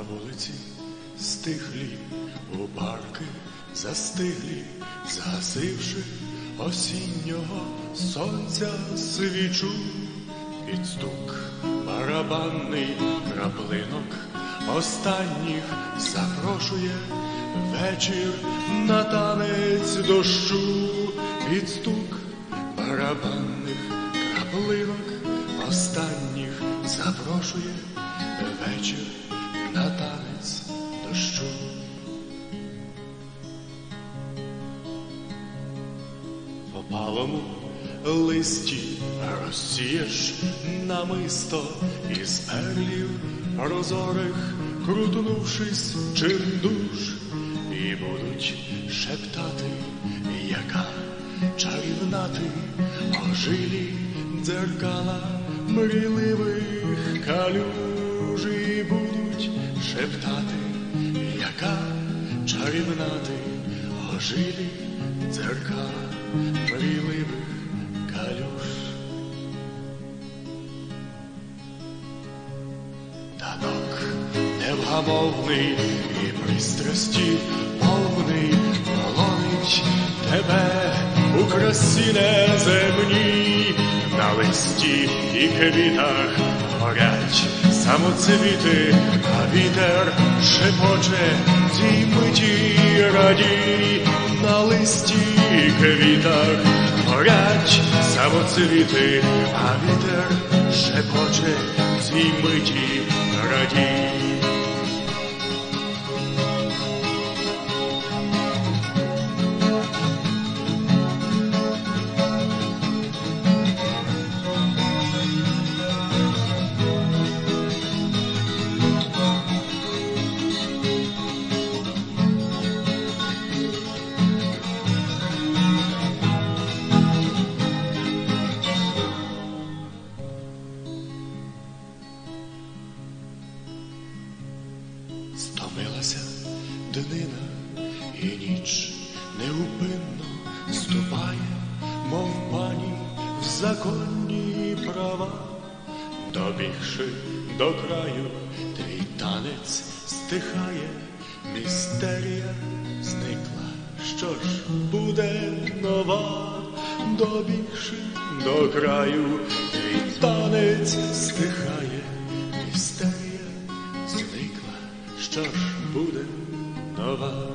вулиці стихлі, у парки застиглі, згасивши осіннього сонця свічу, під стук барабанний краплинок останніх запрошує вечір на танець дощу, під стук барабанних краплинок останніх запрошує вечір В опалому листі розсієш намисто із перлів прозорих, крутнувшись чим душ, і будуть шептати, яка чарівна ти, ожилі дзеркала мрійливих калюж, будуть шептати, яка чарівна ти, ожилі дзеркала мрійливих калюж. Танок невгамовний і пристрасті повний полонить тебе у красі неземній, на листі і квітах горять самоцвіти, а вітер шепоче цій миті радій, на листі квітах горять самоцвіти, а вітер шепоче цій миті радій. Стомилася днина і ніч неупинно ступає, мов пані в законні права, добігши до краю, твій танець стихає, містерія зникла. Що ж буде нова, добігши до краю, твій танець стихає, містерія